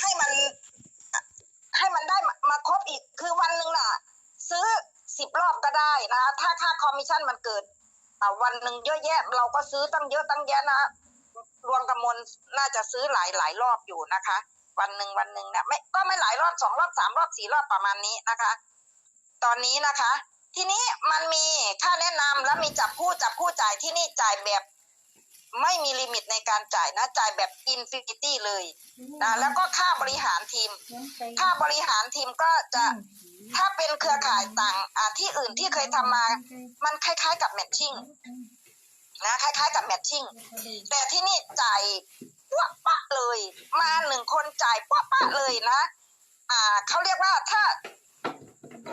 ให้มัน ให้มันได้มาครบอีก คือวันหนึ่งน่ะ ซื้อสิบรอบก็ได้นะ ถ้าค่าคอมมิชชั่นมันเกิดอ่าวันหนึ่งเยอะแยะ เราก็ซื้อตั้งเยอะตั้งแยะนะรวมกำมลน่าจะซื้อหลายหลายรอบอยู่นะคะ วันหนึ่งวันหนึ่งเนี่ยไม่ก็ไม่หลายรอบสองรอบสามรอบสี่รอบประมาณนี้นะคะ ตอนนี้นะคะ ทีนี้มันมีค่าแนะนำและมีจับผู้จับผู้จ่ายที่นี่จ่ายแบบ ไม่มีลิมิตในการจ่ายนะจ่ายแบบอินฟินิตี้เลยนะแล้วก็ค่าบริหารทีม ค่าบริหารทีมก็จะถ้าเป็นเครือข่ายต่างอ่าที่อื่นที่เคยทำมา มันคล้ายๆกับแมทชิ่งนะคล้ายๆกับแมทชิ่งแต่ที่นี่จ่ายปั๊วปะเลย มาหนึ่งคนจ่ายปั๊วปะเลยนะ อ่าเขาเรียกว่าถ้า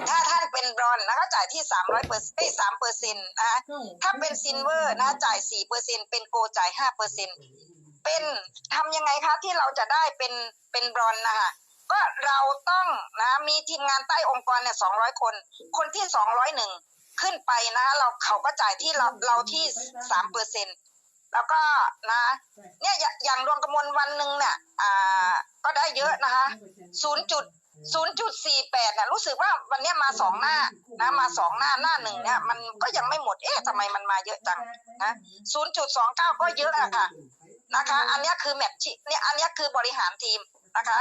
ถ้าท่านเป็นบรอนซ์นะก็จ่ายที่สามร้อยเปอร์เซ็นต์สามเปอร์เซ็นต์นะถ้าเป็นซินเวอร์นะจ่ายสี่เปอร์เซ็นเป็นโกจ่ายห้าเปอร์เซ็นเป็นทำยังไงคะที่เราจะได้เป็นเป็นบรอนซ์นะคะก็เราต้องนะมีทีมงานใต้องค์กรเนี่ยสองร้อยคน คนที่สองร้อยหนึ่งขึ้นไปนะคะเราเขาก็จ่ายที่เราเราที่สามเปอร์เซ็นแล้วก็นะเนี่ยอย่าอย่างรวมกระมวลวันหนึ่งเนี่ยอ่าก็ได้เยอะนะคะศูนย์จุด ศูนย์จุดสี่แปดเนี่ยรู้สึกว่าวันนี้มาสองหน้านะมาสองหน้าหน้าหนึ่งเนี่ยมันก็ยังไม่หมดเอ๊ะทำไมมันมาเยอะจังนะศูนย์จุดสองเก้าก็เยอะอะค่ะนะคะ อันนี้คือแมทชิเนี่ยอันนี้คือบริหารทีมนะคะ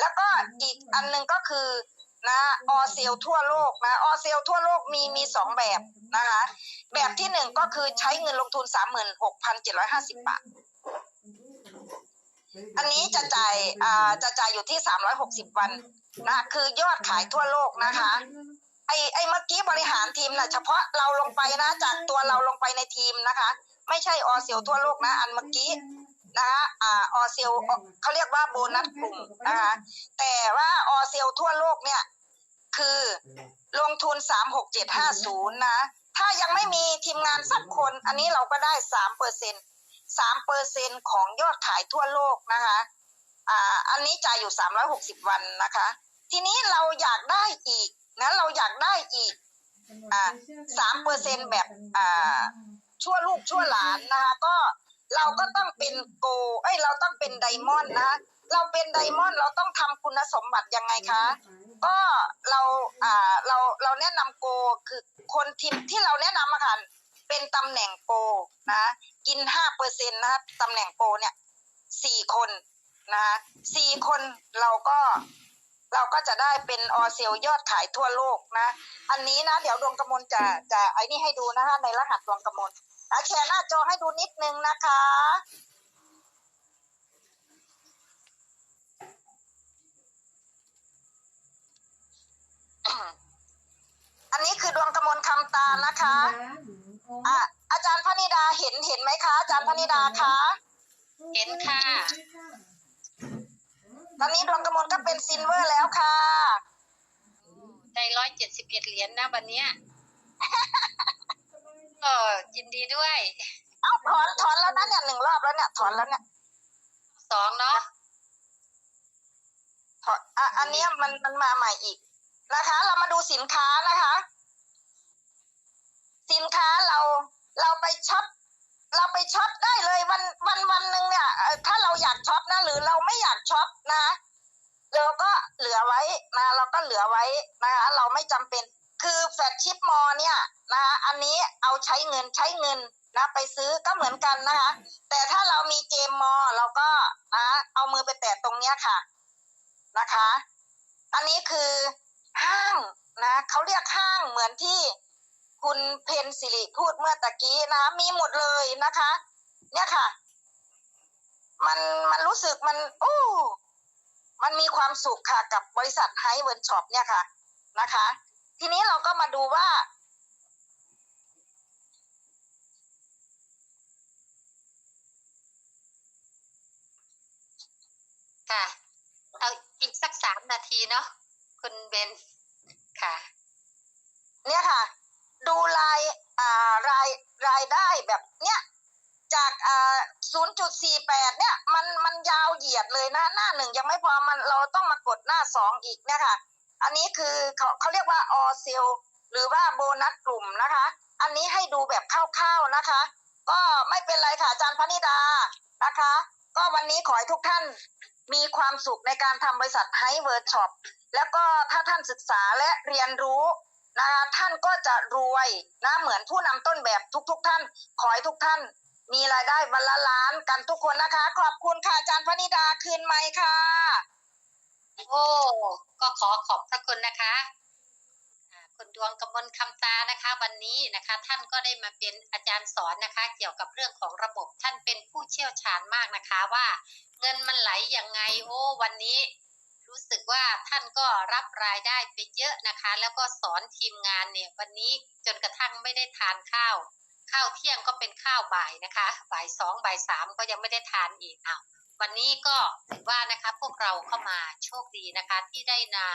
แล้วก็อีกอันหนึ่งก็คือนะออเซลทั่วโลกนะออเซลทั่วโลกมีมีสองแบบนะคะ แบบที่หนึ่งก็คือใช้เงินลงทุนสามหมื่นหกพันเจ็ดร้อยห้าสิบบาทอันนี้จะจ่ายอ่าจะจ่ายอยู่ที่สามร้อยหกสิบวัน นะคือยอดขายทั่วโลกนะคะ ไอไอเมื่อกี้บริหารทีมนะเฉพาะเราลงไปนะ จากตัวเราลงไปในทีมนะคะ ไม่ใช่ออเซลทั่วโลกนะ อันเมื่อกี้นะคะอ่าออเซลเขาเรียกว่าโบนัสกลุ่มนะคะ แต่ว่าออเซลทั่วโลกเนี่ย คือลงทุนสามหกเจ็ดห้าศูนย์นะ ถ้ายังไม่มีทีมงานสักคน อันนี้เราก็ได้สามเปอร์เซ็นสามเปอร์เซ็นของยอดขายทั่วโลกนะคะ อ่า อันนี้จ่ายอยู่สามร้อยหกสิบวันนะคะ ทีนี้เราอยากได้อีกนะเราอยากได้อีกอ่าสามเปอร์เซ็นแบบอ่าชั่วลูกชั่วหลานนะคะก็เราก็ต้องเป็นโก เอ้ยเราต้องเป็นไดมอนด์นะเราเป็นไดมอนด์เราต้องทำคุณสมบัติยังไงคะ ก็เราอ่าเราเราแนะนำโกคือคนทีมที่เราแนะนำอะค่ะเป็นตำแหน่งโกนะกินห้าเปอร์เซ็นต์นะครับตำแหน่งโกเนี่ยสี่คนนะสี่คนเราก็ เราก็จะได้เป็นออเซลยอดขายทั่วโลกนะ อันนี้นะ เดี๋ยวดวงกระมวลจะจะไอ้นี่ให้ดูนะคะในรหัสดวงกระมวลนะแชร์หน้าจอให้ดูนิดนึงนะคะ อันนี้คือดวงกระมวลคำตานะคะอะอาจารย์พนิดาเห็นเห็นไหมคะ อาจารย์พนิดาคะ เห็นค่ะ ตอนนี้ดวงกระมวลก็เป็นซิลเวอร์แล้วค่ะ ได้ร้อยเจ็ดสิบเอ็ดเหรียญนะวันเนี้ยก็ยินดีด้วย เอ้าถอนถอนแล้วนะเนี่ยหนึ่งรอบแล้วเนี่ยถอนแล้วเนี่ยสองเนาะถอนอะอันเนี้ยมันมันมาใหม่อีกนะคะ เรามาดูสินค้านะคะ สินค้าเราเราไปช็อปเราไปช็อปได้เลยวันวันวันหนึ่งเนี่ยเอ่อถ้าเรา อยากช็อปนะหรือเราไม่อยากช็อปนะเราก็เหลือไว้นะเราก็เหลือไว้นะคะเราไม่จำเป็นคือแฟลชชิปมอเนี่ยนะคะอันนี้เอาใช้เงินใช้เงินนะไปซื้อก็เหมือนกันนะคะ แต่ถ้าเรามีเจมมอเราก็นะเอามือไปแตะตรงเนี้ยค่ะนะคะ อันนี้คือห้างนะเขาเรียกห้างเหมือนที่คุณเพนสิริพูดเมื่อตะกี้นะมีหมดเลยนะคะ เนี่ยค่ะ มันมันรู้สึกมันโอ้มันมีความสุขค่ะกับบริษัทไฮเวิร์นช็อปเนี่ยค่ะนะคะ ทีนี้เราก็มาดูว่า ค่ะ เอาอีกสักสามนาทีเนาะคุณเบนค่ะ เนี่ยค่ะ ดูรายอ่ารายรายได้แบบเนี้ย จากอ่า0.48เนี่ยมันมันยาวเหยียดเลยนะ หน้าหนึ่งยังไม่พอมันเราต้องมากดหน้าสองอีกเนี่ยค่ะ อันนี้คือเขาเขาเรียกว่าออเซลหรือว่าโบนัสกลุ่มนะคะ อันนี้ให้ดูแบบคร่าวๆนะคะ ก็ไม่เป็นไรค่ะอาจารย์พนิดานะคะ ก็วันนี้ขอให้ทุกท่านมีความสุขในการทำบริษัทไฮเวิร์ดช็อปแล้วก็ถ้าท่านศึกษาและเรียนรู้นะคะท่านก็จะรวยนะเหมือนผู้นำต้นแบบทุกๆทท่าน ขอให้ทุกท่าน มีรายได้วันละล้านกันทุกคนนะคะ ขอบคุณค่ะอาจารย์พนิดาคืนไมค์ค่ะ โอ้ก็ขอขอบพระคุณนะคะคุณดวงกมลคำตานะคะ วันนี้นะคะ ท่านก็ได้มาเป็นอาจารย์สอนนะคะ เกี่ยวกับเรื่องของระบบท่านเป็นผู้เชี่ยวชาญมากนะคะว่า เงินมันไหลยังไง โอ้วันนี้รู้สึกว่าท่านก็รับรายได้ไปเยอะนะคะ แล้วก็สอนทีมงานเนี่ย วันนี้จนกระทั่งไม่ได้ทานข้าว ข้าวเที่ยงก็เป็นข้าวบ่ายนะคะบ่ายสองบ่ายสามก็ยังไม่ได้ทานอีกอ้าววันนี้ก็ถือว่านะคะพวกเราเข้ามาโชคดีนะคะที่ได้นา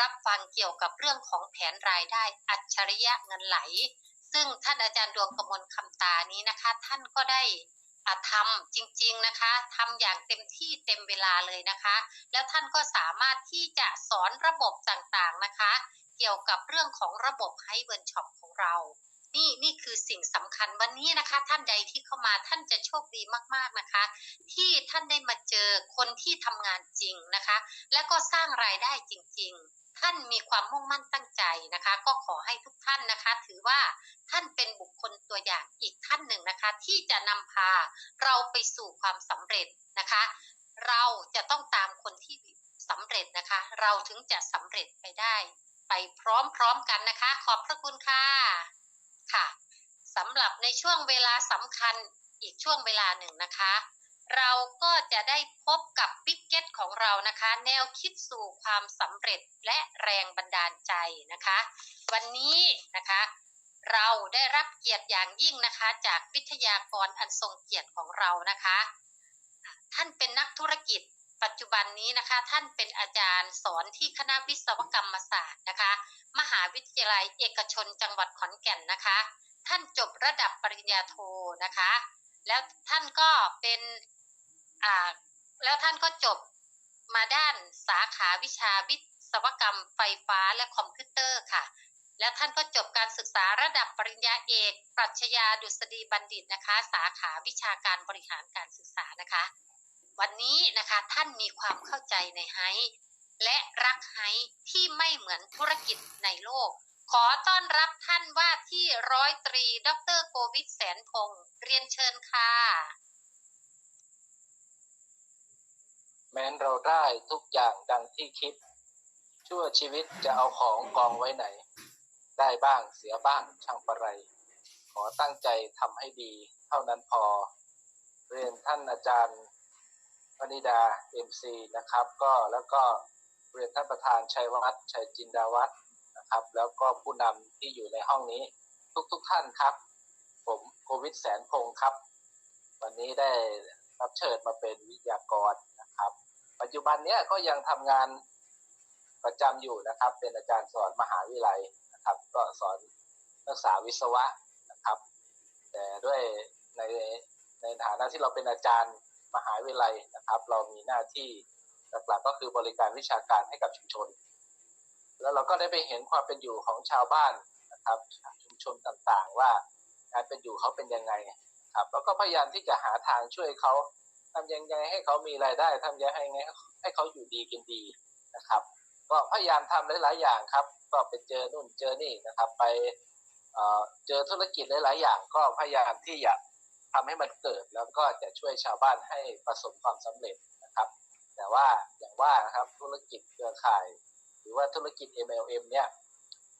รับฟังเกี่ยวกับเรื่องของแผนรายได้อัจฉริยะเงินไหล ซึ่งท่านอาจารย์ดวงกมลคำตานี้นะคะ ท่านก็ได้ทำจริงๆนะคะทำอย่างเต็มที่เต็มเวลาเลยนะคะ แล้วท่านก็สามารถที่จะสอนระบบต่างๆนะคะ เกี่ยวกับเรื่องของระบบไฮเวิร์ช็อปของเรา นี่นี่คือสิ่งสำคัญวันนี้นะคะ ท่านใดที่เข้ามาท่านจะโชคดีมากๆนะคะ ที่ท่านได้มาเจอคนที่ทำงานจริงนะคะ และก็สร้างรายได้จริง ๆ ท่านมีความมุ่งมั่นตั้งใจนะคะ ก็ขอให้ทุกท่านนะคะ ถือว่าท่านเป็นบุคคลตัวอย่างอีกท่านหนึ่งนะคะ ที่จะนำพาเราไปสู่ความสำเร็จนะคะ เราจะต้องตามคนที่สำเร็จนะคะ เราถึงจะสำเร็จไปได้ ไปพร้อมๆกันนะคะ ขอบพระคุณค่ะ ค่ะสำหรับในช่วงเวลาสำคัญอีกช่วงเวลาหนึ่งนะคะ เราก็จะได้พบกับบิ๊กเก็ตของเรานะคะ แนวคิดสู่ความสำเร็จและแรงบันดาลใจนะคะ วันนี้นะคะเราได้รับเกียรติอย่างยิ่งนะคะ จากวิทยากรอันทรงเกียรติของเรานะคะ ท่านเป็นนักธุรกิจ ปัจจุบันนี้นะคะ ท่านเป็นอาจารย์สอนที่คณะวิศวกรรมศาสตร์นะคะ มหาวิทยาลัยเอกชนจังหวัดขอนแก่นนะคะ ท่านจบระดับปริญญาโทนะคะ แล้วท่านก็เป็นอ่าแล้วท่านก็จบมาด้านสาขาวิชาวิศวกรรมไฟฟ้าและคอมพิวเตอร์ค่ะ แล้วท่านก็จบการศึกษาระดับปริญญาเอกปรัชญาดุษฎีบัณฑิตนะคะ สาขาวิชาการบริหารการศึกษานะคะ วันนี้นะคะท่านมีความเข้าใจในไฮและรักไฮที่ไม่เหมือนธุรกิจในโลก ขอต้อนรับท่านว่าที่ร้อยตรี ดรโกวิทแสนพงศ์เรียนเชิญค่ะ แม้นเราได้ทุกอย่างดังที่คิด ชั่วชีวิตจะเอาของกองไว้ไหน ได้บ้างเสียบ้างช่างประไร ขอตั้งใจทำให้ดี เท่านั้นพอ เรียนท่านอาจารย์ วนิดาเอ็มซีนะครับ ก็แล้วก็เรียนท่านประธานชัยวัฒน์ชัยจินดาวัฒน์นะครับ แล้วก็ผู้นำที่อยู่ในห้องนี้ทุกๆทท่านครับ ผมโควิดแสนพงศ์ครับ วันนี้ได้รับเชิญมาเป็นวิทยากรนะครับ ปัจจุบันเนี้ยก็ยังทำงานประจำอยู่นะครับ เป็นอาจารย์สอนมหาวิทยาลัยนะครับ ก็สอนนักศึกษาวิศวะนะครับ แต่ด้วยในในฐานะที่เราเป็นอาจารย์ มหาวิทยาลัยนะครับ เรามีหน้าที่หลักๆก็คือบริการวิชาการให้กับชุมชน แล้วเราก็ได้ไปเห็นความเป็นอยู่ของชาวบ้านนะครับ ชุมชนต่างๆ ว่าการเป็นอยู่เขาเป็นยังไงครับ แล้วก็พยายามที่จะหาทางช่วยเขาทำยังไงให้เขามีรายได้ทำยังไงให้เขาอยู่ดีกินดีนะครับ ก็พยายามทำหลาย ๆ อย่างครับ ก็ไปเจอนู่นเจอนี่นะครับ ไปเอ่อเจอธุรกิจหลาย ๆ อย่าง ก็พยายามที่จะ ทำให้มันเกิดแล้วก็จะช่วยชาวบ้านให้ประสบความสำเร็จนะครับ แต่ว่าอย่างว่านะครับธุรกิจเครือข่าย หรือว่าธุรกิจ MLM เนี่ย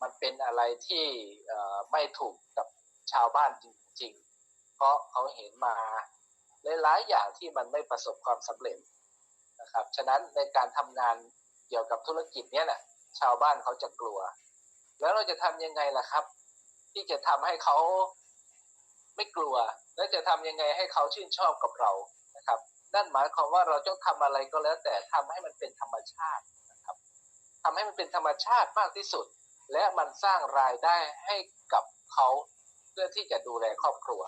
มันเป็นอะไรที่ไม่ถูกกับชาวบ้านจริง ๆ เพราะเขาเห็นมาหลายๆอย่างที่มันไม่ประสบความสำเร็จนะครับ ฉะนั้นในการทำงานเกี่ยวกับธุรกิจเนี้ยนะชาวบ้านเขาจะกลัว แล้วเราจะทำยังไงล่ะครับ ที่จะทำให้เขา ไม่กลัว และจะทำยังไงให้เขาชื่นชอบกับเรานะครับ นั่นหมายความว่าเราต้องทำอะไรก็แล้ว แต่ทำให้มันเป็นธรรมชาตินะครับทำให้มันเป็นธรรมชาติมากที่สุด และมันสร้างรายได้ให้กับเขาเพื่อที่จะดูแลครอบครัว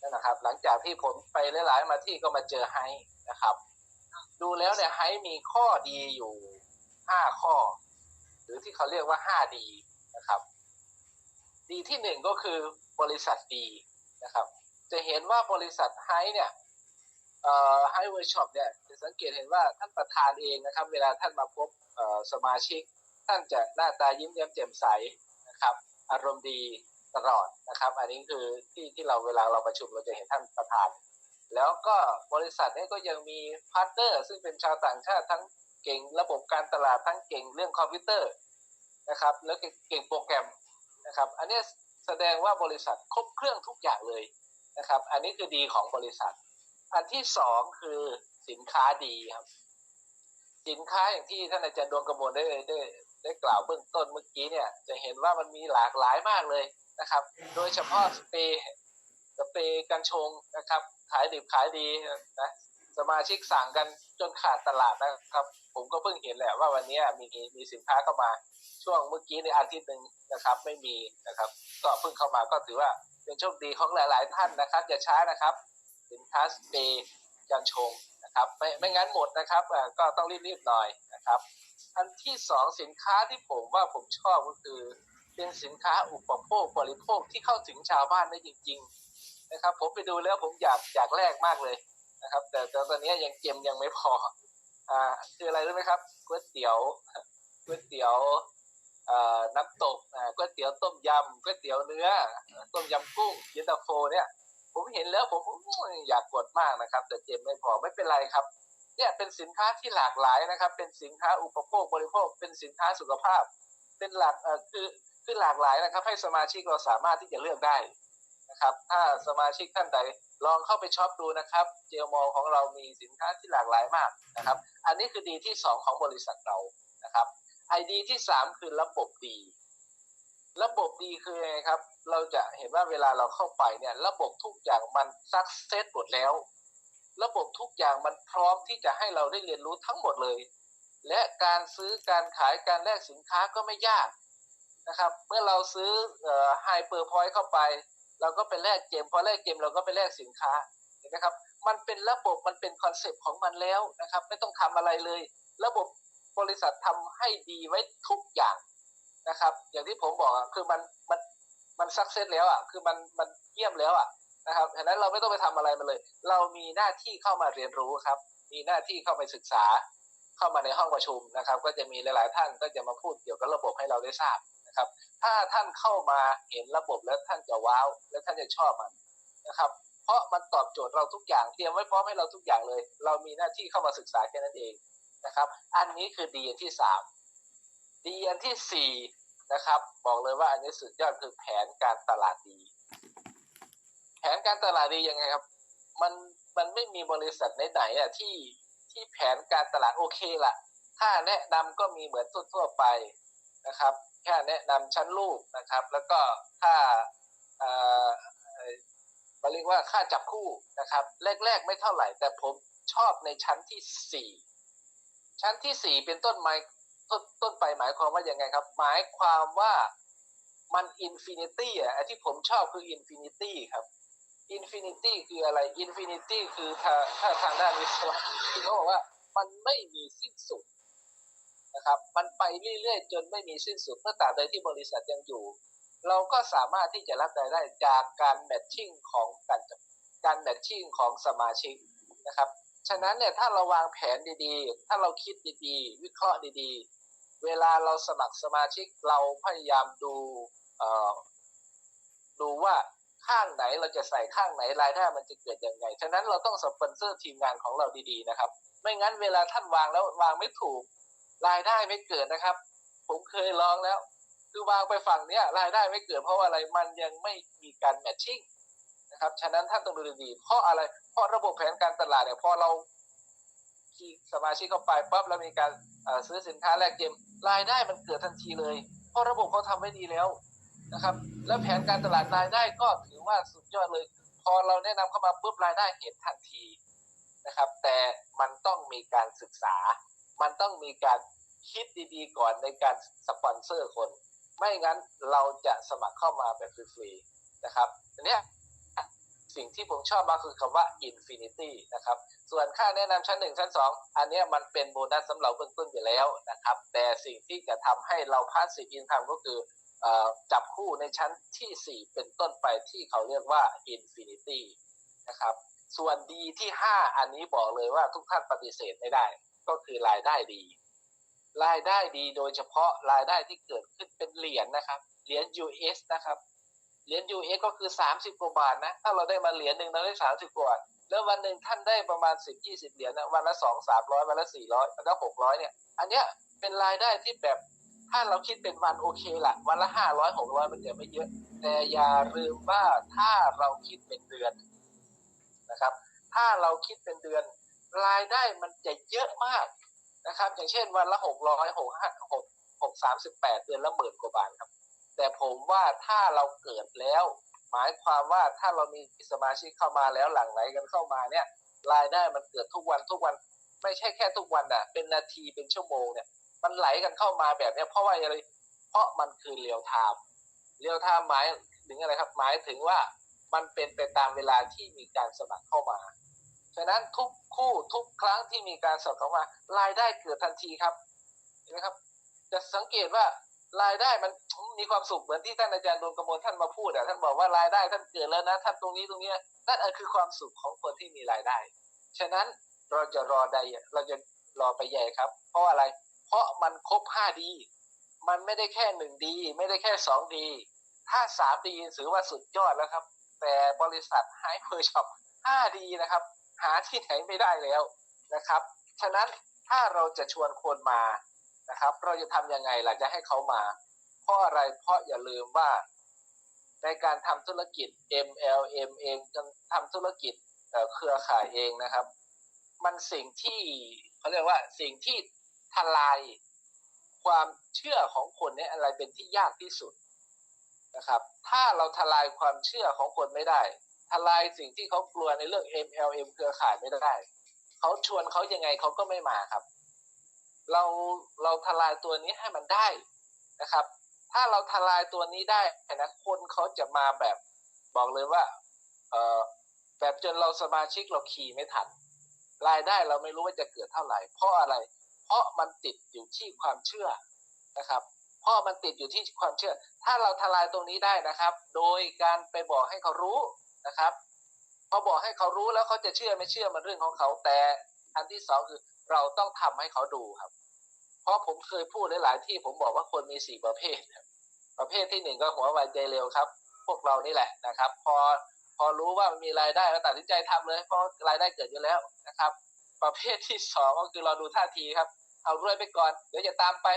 นั่นนะครับ หลังจากที่ผมไปหลายๆมาที่ก็มาเจอไฮนะครับ ดูแล้วเนี่ยไฮมีข้อดีอยู่ห้าข้อ หรือที่เขาเรียกว่าห้าดีนะครับ ดีที่หนึ่งก็คือบริษัทดี นะครับ จะเห็นว่าบริษัทไฮเนี่ยไฮเวิร์ช็อปเนี่ยจะสังเกตเห็นว่าท่านประธานเองนะครับ เวลาท่านมาพบสมาชิก ท่านจะหน้าตายิ้มแย้มแจ่มใสนะครับ อารมณ์ดีตลอดนะครับ อันนี้คือที่ที่เราเวลาเราประชุมเราจะเห็นท่านประธาน แล้วก็บริษัทนี้ก็ยังมีพาร์ทเนอร์ซึ่งเป็นชาวต่างชาติทั้งเก่งระบบการตลาดทั้งเก่งเรื่องคอมพิวเตอร์นะครับ แล้วเก่งโปรแกรมนะครับ อันนี้ แสดงว่าบริษัทครบเครื่องทุกอย่างเลยนะครับ อันนี้คือดีของบริษัท อันที่สองคือสินค้าดีครับ สินค้าอย่างที่ท่านอาจารย์ดวงกระมวลได้ได้ได้กล่าวเบื้องต้นเมื่อกี้เนี่ย จะเห็นว่ามันมีหลากหลายมากเลยนะครับ โดยเฉพาะสเปรย์สเปรย์กันชงนะครับ ขายดิบขายดีนะ สมาชิกสั่งกันจนขาดตลาดนะครับ ผมก็เพิ่งเห็นแหละว่าวันนี้มีมีสินค้าเข้ามาช่วงเมื่อกี้ในอาทิตย์หนึ่งนะครับ ไม่มีนะครับ ก็เพิ่งเข้ามาก็ถือว่าเป็นโชคดีของหลาย ๆ ท่านนะครับ อย่าช้านะครับ สินค้าสเปย์กันชงนะครับ ไม่ไม่งั้นหมดนะครับก็ต้องรีบ ๆ หน่อยนะครับ อันที่สองสินค้าที่ผมว่าผมชอบก็คือ เป็นสินค้าอุปโภคบริโภคที่เข้าถึงชาวบ้านได้จริง ๆ นะครับ ผมไปดูแล้วผมอยากอยากแลกมากเลย นะครับ แต่ตอนนี้ยังเกมยังไม่พอ อ่า คืออะไรรู้ไหมครับก๋วยเตี๋ยวก๋วยเตี๋ยวเอ่อน้ำตกอ่าก๋วยเตี๋ยวต้มยำก๋วยเตี๋ยวเนื้อ ต้มยำกุ้งเย็นตาโฟเนี่ย ผมเห็นแล้วผมอยอยากกดมากนะครับ แต่เกมไม่พอไม่เป็นไรครับ เนี่ยเป็นสินค้าที่หลากหลายนะครับ เป็นสินค้าอุปโภคบริโภค เป็นสินค้าสุขภาพ เป็นหลักเอ่อคือคือหลากหลายนะครับ ให้สมาชิกเราสามารถที่จะเลือกได้ นะครับ ถ้าสมาชิกท่านใดลองเข้าไปช็อปดูนะครับ เจลมอลของเรามีสินค้าที่หลากหลายมากนะครับ อันนี้คือดีที่สองของบริษัทเรานะครับไอดีที่สามคือระบบดี ระบบดีคือไงครับ เราจะเห็นว่าเวลาเราเข้าไปเนี่ย ระบบทุกอย่างมันซักเซสหมดแล้ว ระบบทุกอย่างมันพร้อมที่จะให้เราได้เรียนรู้ทั้งหมดเลย และการซื้อการขายการแลกสินค้าก็ไม่ยากนะครับ เมื่อเราซื้อไฮเปอร์พอยต์เข้าไป เราก็ไปแลกเกมพอแลกเกมเราก็ไปแลกสินค้าเห็นไหมครับ มันเป็นระบบมันเป็นคอนเซปต์ของมันแล้วนะครับ ไม่ต้องทำอะไรเลย ระบบบริษัททำให้ดีไว้ทุกอย่างนะครับ อย่างที่ผมบอกอะคือมันมันมันสักเซสแล้วอะคือมันมันเยี่ยมแล้วอะนะครับฉะนั้นเราไม่ต้องไปทำอะไรมันเลย เรามีหน้าที่เข้ามาเรียนรู้ครับ มีหน้าที่เข้าไปศึกษา เข้ามาในห้องประชุมนะครับ ก็จะมีหลาย ๆ ท่านก็จะมาพูดเกี่ยวกับระบบให้เราได้ทราบ นะครับ ถ้าท่านเข้ามาเห็นระบบแล้วท่านจะว้าว และท่านจะชอบมันนะครับ เพราะมันตอบโจทย์เราทุกอย่างเตรียมไว้พร้อมให้เราทุกอย่างเลย เรามีหน้าที่เข้ามาศึกษาแค่นั้นเองนะครับ อันนี้คือดีอันที่สามดีอันที่สี่นะครับ บอกเลยว่าอันนี้สุดยอดคือแผนการตลาดดี แผนการตลาดดียังไงครับ มันมันไม่มีบริษัทไหนๆอะที่ที่แผนการตลาดโอเคละถ้าแนะนำก็มีเหมือนทั่วๆไปนะครับ แค่แนะนำชั้นลูกนะครับ แล้วก็ค่าเอ่อเอ่อเขาเรียกว่าค่าจับคู่นะครับ แรก ๆ ไม่เท่าไหร่ แต่ผมชอบในชั้นที่สี่ชั้นที่สี่เป็นต้นไม้ต้นต้นไปหมายความว่ายังไงครับ หมายความว่ามันอินฟินิตี้อะไอที่ผมชอบคืออินฟินิตี้ครับอินฟินิตี้คืออะไรอินฟินิตี้คือถ้าถ้าทางด้านวิศวะคือเขาบอกว่ามันไม่มีสิ้นสุด นะครับ มันไปเรื่อยๆ จนไม่มีสิ้นสุดเมื่อตราบใดที่บริษัทยังอยู่ เราก็สามารถที่จะรับรายได้จากการแมทชิ่งของการการแมทชิ่งของสมาชิกนะครับฉะนั้นเนี่ยถ้าเราวางแผนดีๆ ถ้าเราคิดดีๆ วิเคราะห์ดีๆ เวลาเราสมัครสมาชิกเราพยายามดูเออดูว่าข้างไหนเราจะใส่ข้างไหนรายได้มันจะเกิดยังไง ฉะนั้นเราต้องสปอนเซอร์ทีมงานของเราดีๆนะครับ ไม่งั้นเวลาท่านวางแล้ววางไม่ถูก รายได้ไม่เกิดนะครับ ผมเคยลองแล้ว คือวางไปฝั่งเนี้ยรายได้ไม่เกิดเพราะอะไรมันยังไม่มีการแมทชิ่งนะครับฉะนั้นท่านต้องดูดีๆเพราะอะไร เพราะระบบแผนการตลาดเนี่ยพอเราคีสมาชิกเข้าไปปั๊บแล้วมีการซื้อสินค้าแลกเกมรายได้มันเกิดทันทีเลย เพราะระบบเขาทำไว้ดีแล้วนะครับ แล้วแผนการตลาดรายได้ก็ถือว่าสุดยอดเลย พอเราแนะนำเข้ามาปุ๊บรายได้เห็นทันทีนะครับ แต่มันต้องมีการศึกษา มันต้องมีการคิดดีๆก่อนในการสปอนเซอร์คน ไม่งั้นเราจะสมัครเข้ามาแบบฟรีๆนะครับอันนี้สิ่งที่ผมชอบมากคือคำว่า infinity นะครับ ส่วนค่าแนะนำชั้นหนึ่งชั้นสองอันนี้มันเป็นโบนัสสำหรับเบื้องต้นอยู่แล้วนะครับ แต่สิ่งที่จะทำให้เราพาสซีฟอินคัมก็คือจับคู่ในชั้นที่สี่เป็นต้นไปที่เขาเรียกว่า infinity นะครับ ส่วนดีที่ห้าอันนี้บอกเลยว่าทุกท่านปฏิเสธไม่ได้ ก็คือรายได้ดี รายได้ดีโดยเฉพาะรายได้ที่เกิดขึ้นเป็นเหรียญนะครับ เหรียญ US นะครับเหรียญ US ก็คือ 30กว่าบาทนะ ถ้าเราได้มาเหรียญหนึ่งเราได้ 30กว่าบาทแล้ววันหนึ่งท่านได้ประมาณ 10 20 เหรียญนะวันละ 2 300 วันละ 400วันละ600 เนี่ย อันเนี้ยเป็นรายได้ที่แบบถ้าเราคิดเป็นวันโอเคละวันละ 500 600 มันจะไม่เยอะ แต่อย่าลืมว่าถ้าเราคิดเป็นเดือนนะครับ ถ้าเราคิดเป็นเดือน รายได้มันจะเยอะมากนะครับ อย่างเช่นวันละ600 6 6 6 38เดือนละหมื่นกว่าบาทครับ แต่ผมว่าถ้าเราเกิดแล้ว หมายความว่าถ้าเรามีสมาชิกเข้ามาแล้วหลังไหลกันเข้ามาเนี่ย รายได้มันเกิดทุกวันทุกวัน ไม่ใช่แค่ทุกวันอะ เป็นนาทีเป็นชั่วโมงเนี่ย มันไหลกันเข้ามาแบบเนี้ยเพราะว่าอะไรเพราะมันคือเรียลไทม์เรียลไทม์หมายถึงอะไรครับ หมายถึงว่ามันเป็นไปตามเวลาที่มีการสมัครเข้ามา ฉะนั้นทุกคู่ทุกครั้งที่มีการสมัครเข้ามารายได้เกิดทันทีครับเห็นไหมครับ จะสังเกตว่ารายได้มันมีความสุขเหมือนที่ท่านอาจารย์ดวงกมลท่านมาพูดอะท่านบอกว่ารายได้ท่านเกิดแล้วนะท่านตรงนี้ตรงนี้นั่นคือความสุขของคนที่มีรายได้ ฉะนั้นเราจะรอใดเราจะรอไปใหญ่ครับ เพราะอะไร เพราะมันครบห้าดี มันไม่ได้แค่หนึ่งดีไม่ได้แค่สองดี ถ้าสามดีถือว่าสุดยอดแล้วครับ แต่บริษัทไฮเพอร์ช็อปห้าดีนะครับ หาที่ไหนไม่ได้แล้วนะครับ ฉะนั้นถ้าเราจะชวนคนมานะครับ เราจะทำยังไงล่ะจะให้เขามา เพราะอะไรเพราะอย่าลืมว่าในการทำธุรกิจ MLM เองทำธุรกิจเครือข่ายเองนะครับ มันสิ่งที่เขาเรียกว่าสิ่งที่ทลายความเชื่อของคนเนี่ยอะไรเป็นที่ยากที่สุดนะครับ ถ้าเราทลายความเชื่อของคนไม่ได้ ทลายสิ่งที่เขากลัวในเรื่อง MLM เครือข่ายไม่ได้ เขาชวนเขายังไงเขาก็ไม่มาครับ เราเราทลายตัวนี้ให้มันได้นะครับ ถ้าเราทลายตัวนี้ได้นะคนเขาจะมาแบบบอกเลยว่าเออแบบจนเราสมาชิกเราขี่ไม่ทัน รายได้เราไม่รู้ว่าจะเกิดเท่าไหร่ เพราะอะไร เพราะมันติดอยู่ที่ความเชื่อนะครับเพราะมันติดอยู่ที่ความเชื่อ ถ้าเราทลายตรงนี้ได้นะครับ โดยการไปบอกให้เขารู้ นะครับพอบอกให้เขารู้แล้วเขาจะเชื่อไม่เชื่อมันเรื่องของเขาแต่อันที่สองคือเราต้องทำให้เขาดูครับ เพราะผมเคยพูดหลายๆที่ผมบอกว่าคนมีสี่ประเภท ประเภทที่หนึ่งก็หัวไวใจเร็วครับ พวกเรานี่แหละนะครับ พอพอรู้ว่ามีรายได้ก็ตัดสินใจทำเลยเพราะรายได้เกิดอยู่แล้วนะครับ ประเภทที่สองก็คือเราดูท่าทีครับ เอารวยไปก่อน เดี๋ยวจะตามไป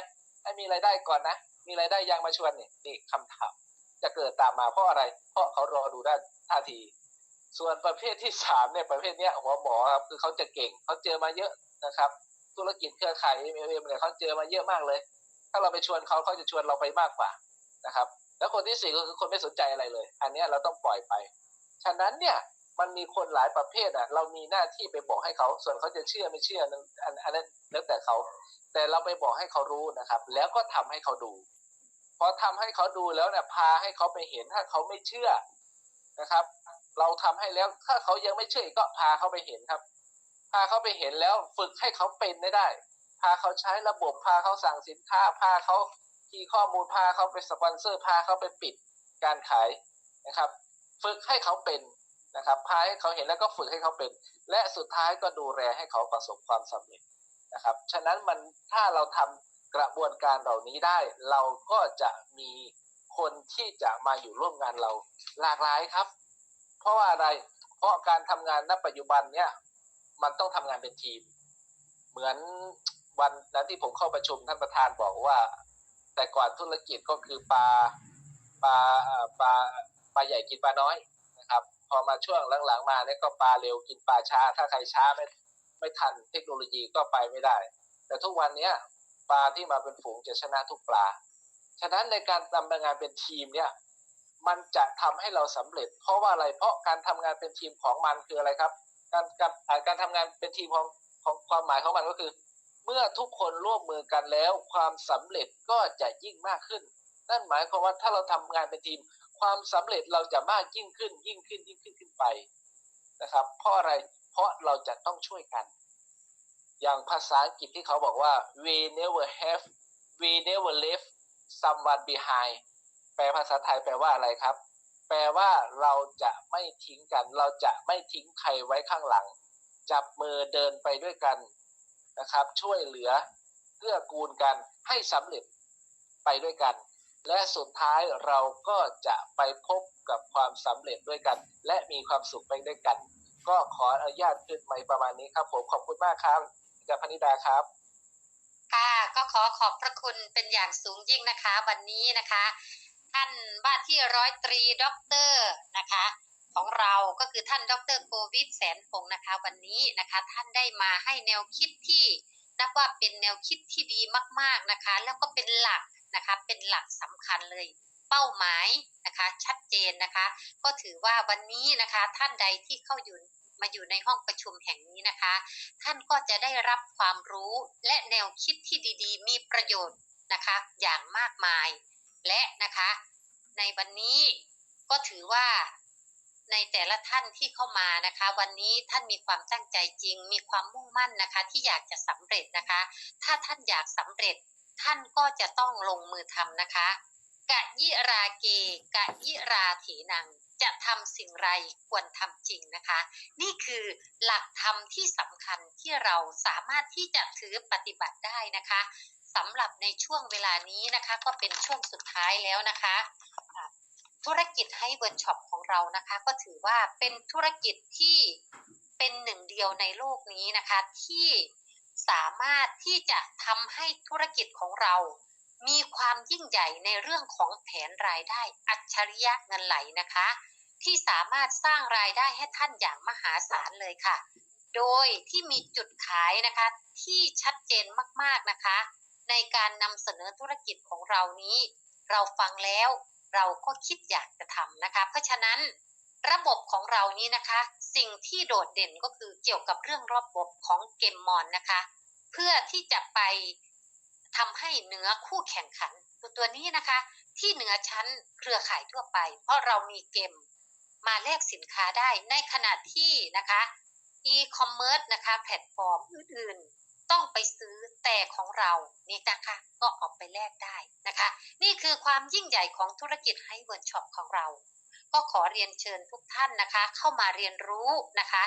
ให้มีรายได้ก่อนนะ มีรายได้ยังมาชวนนี่นี่คำถาม จะเกิดตามมาเพราะอะไร เพราะเขารอดูด้านท่าที ส่วนประเภทที่สามเนี่ยประเภทเนี้ยหัวหมอครับคือเขาจะเก่งเขาเจอมาเยอะนะครับ ธุรกิจเครือข่ายเอ็มเอ็มเนี่ยเขาเจอมาเยอะมากเลย ถ้าเราไปชวนเขาเขาจะชวนเราไปมากกว่านะครับ แล้วคนที่สี่ก็คือคนไม่สนใจอะไรเลย อันนี้เราต้องปล่อยไป ฉะนั้นเนี่ยมันมีคนหลายประเภทอะ เรามีหน้าที่ไปบอกให้เขา ส่วนเขาจะเชื่อไม่เชื่อนั้นอันอันนั้นแล้วแต่เขา แต่เราไปบอกให้เขารู้นะครับ แล้วก็ทำให้เขาดู พอทำให้เขาดูแล้วเนี่ยพาให้เขาไปเห็นถ้าเขาไม่เชื่อนะครับ เราทำให้แล้วถ้าเขายังไม่เชื่อก็พาเขาไปเห็นครับ พาเขาไปเห็นแล้วฝึกให้เขาเป็นได้ได้ พาเขาใช้ระบบพาเขาสั่งสินค้าพาเขาคีย์ข้อมูลพาเขาไปสปอนเซอร์พาเขาไปปิดการขายนะครับ ฝึกให้เขาเป็นนะครับพาให้เขาเห็นแล้วก็ฝึกให้เขาเป็น และสุดท้ายก็ดูแลให้เขาประสบความสำเร็จนะครับ ฉะนั้นมันถ้าเราทำ กระบวนการเหล่านี้ได้ เราก็จะมีคนที่จะมาอยู่ร่วมงานเราหลากหลายครับ เพราะว่าอะไรเพราะการทำงานณปัจจุบันเนี่ยมันต้องทำงานเป็นทีม เหมือนวันนั้นที่ผมเข้าประชุมท่านประธานบอกว่า แต่ก่อนธุรกิจก็คือปลาปลาปลาปลาใหญ่กินปลาน้อยนะครับ พอมาช่วงหลังๆมาเนี่ยก็ปลาเร็วกินปลาช้า ถ้าใครช้าไม่ไม่ทันเทคโนโลยีก็ไปไม่ได้ แต่ทุกวันเนี้ย ปลาที่มาเป็นฝูงจะชนะทุกปลา ฉะนั้นในการทำงานเป็นทีมเนี่ยมันจะทำให้เราสำเร็จ เพราะว่าอะไรเพราะการทำงานเป็นทีมของมันคืออะไรครับ การการการทำงานเป็นทีมของของความหมายของมันก็คือ เมื่อทุกคนร่วมมือกันแล้ว ความสำเร็จก็จะยิ่งมากขึ้น นั่นหมายความว่าถ้าเราทำงานเป็นทีม ความสำเร็จเราจะมากยิ่งขึ้น ยิ่งขึ้นยิ่งขึ้นขึ้นไปนะครับ เพราะอะไรเพราะเราจะต้องช่วยกัน อย่างภาษาอังกฤษที่เขาบอกว่า we never have we never left someone behind แปลภาษาไทยแปลว่าอะไรครับ แปลว่าเราจะไม่ทิ้งกัน เราจะไม่ทิ้งใครไว้ข้างหลัง จับมือเดินไปด้วยกันนะครับ ช่วยเหลือเกื้อกูลกันให้สำเร็จไปด้วยกัน และสุดท้ายเราก็จะไปพบกับความสำเร็จด้วยกัน และมีความสุขไปด้วยกัน ก็ขออนุญาตขึ้นไมค์ประมาณนี้ครับผมขอบคุณมากครับ อาจารย์พนิดาครับ ค่ะ ก็ขอขอบพระคุณเป็นอย่างสูงยิ่งนะคะ วันนี้นะคะ ท่านว่าที่ร้อยตรีด็อกเตอร์นะคะ ของเราก็คือท่านด็อกเตอร์โควิดแสนพงศ์นะคะ วันนี้นะคะ ท่านได้มาให้แนวคิดที่นับว่าเป็นแนวคิดที่ดีมาก ๆนะคะ แล้วก็เป็นหลักนะคะเป็นหลักสำคัญเลยเป้าหมายนะคะชัดเจนนะคะ ก็ถือว่าวันนี้นะคะท่านใดที่เข้าอยู่ มาอยู่ในห้องประชุมแห่งนี้นะคะ ท่านก็จะได้รับความรู้และแนวคิดที่ดีๆ มีประโยชน์นะคะอย่างมากมาย และนะคะในวันนี้ก็ถือว่าในแต่ละท่านที่เข้ามานะคะ วันนี้ท่านมีความตั้งใจจริง มีความมุ่งมั่นนะคะ ที่อยากจะสำเร็จนะคะ ถ้าท่านอยากสำเร็จ ท่านก็จะต้องลงมือทำนะคะกะยิราเกกะยิราเถนัง จะทำสิ่งไรควรทำจริงนะคะ นี่คือหลักธรรมที่สำคัญที่เราสามารถที่จะถือปฏิบัติได้นะคะสำหรับในช่วงเวลานี้นะคะ ก็เป็นช่วงสุดท้ายแล้วนะคะธุรกิจให้เวิร์ช็อปของเรานะคะ ก็ถือว่าเป็นธุรกิจที่เป็นหนึ่งเดียวในโลกนี้นะคะ ที่สามารถที่จะทำให้ธุรกิจของเรา มีความยิ่งใหญ่ในเรื่องของแผนรายได้อัจฉริยะเงินไหลนะคะ ที่สามารถสร้างรายได้ให้ท่านอย่างมหาศาลเลยค่ะ โดยที่มีจุดขายนะคะที่ชัดเจนมากๆนะคะ ในการนำเสนอธุรกิจของเรานี้ เราฟังแล้วเราก็คิดอยากจะทำนะคะ เพราะฉะนั้นระบบของเรานี้นะคะ สิ่งที่โดดเด่นก็คือเกี่ยวกับเรื่องระบบของเกมมอนนะคะ เพื่อที่จะไปทำให้เหนือคู่แข่งขันตัวตัวนี้นะคะ ที่เหนือชั้นเครือข่ายทั่วไป เพราะเรามีเกม มาแลกสินค้าได้ในขณะที่นะคะ e-commerce นะคะแพลตฟอร์มอื่นๆ ต้องไปซื้อแต่ของเรานี่นะคะก็ออกไปแลกได้นะคะ นี่คือความยิ่งใหญ่ของธุรกิจไฮเวิร์ช็อปของเรา ก็ขอเรียนเชิญทุกท่านนะคะ เข้ามาเรียนรู้นะคะ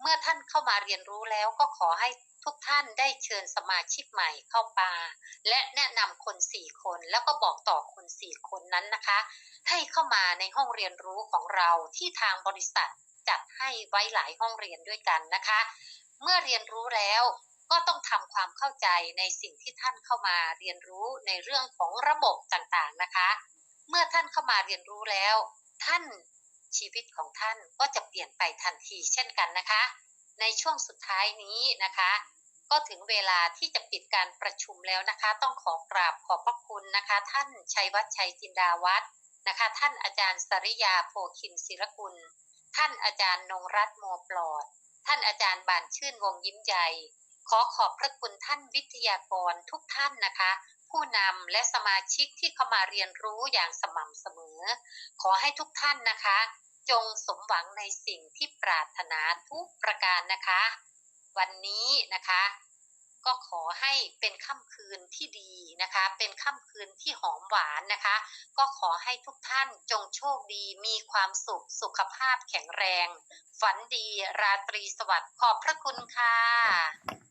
เมื่อท่านเข้ามาเรียนรู้แล้วก็ขอให้ ทุกท่านได้เชิญสมาชิกใหม่เข้ามาและแนะนำคนสี่คนแล้วก็บอกต่อคนสี่คนนั้นนะคะ ให้เข้ามาในห้องเรียนรู้ของเราที่ทางบริษัทจัดให้ไว้หลายห้องเรียนด้วยกันนะคะ เมื่อเรียนรู้แล้วก็ต้องทำความเข้าใจในสิ่งที่ท่านเข้ามาเรียนรู้ในเรื่องของระบบต่างๆนะคะ เมื่อท่านเข้ามาเรียนรู้แล้ว ท่านชีวิตของท่านก็จะเปลี่ยนไปทันทีเช่นกันนะคะ ในช่วงสุดท้ายนี้นะคะ ก็ถึงเวลาที่จะปิดการประชุมแล้วนะคะ ต้องขอกราบขอบพระคุณนะคะ ท่านชัยวัฒน์ชัยจินดาวัฒน์นะคะ ท่านอาจารย์สริยาโพคินศิรกุล ท่านอาจารย์นงรัตน์โมปลอด ท่านอาจารย์บานชื่นวงยิ้มใหญ่ขอขอบพระคุณท่านวิทยากรทุกท่านนะคะ ผู้นำและสมาชิกที่เข้ามาเรียนรู้อย่างสม่ำเสมอ ขอให้ทุกท่านนะคะ จงสมหวังในสิ่งที่ปรารถนาทุกประการนะคะ วันนี้นะคะ ก็ขอให้เป็นค่ำคืนที่ดีนะคะ เป็นค่ำคืนที่หอมหวานนะคะ ก็ขอให้ทุกท่านจงโชคดีมีความสุขสุขภาพแข็งแรง ฝันดีราตรีสวัสดิ์ขอบพระคุณค่ะ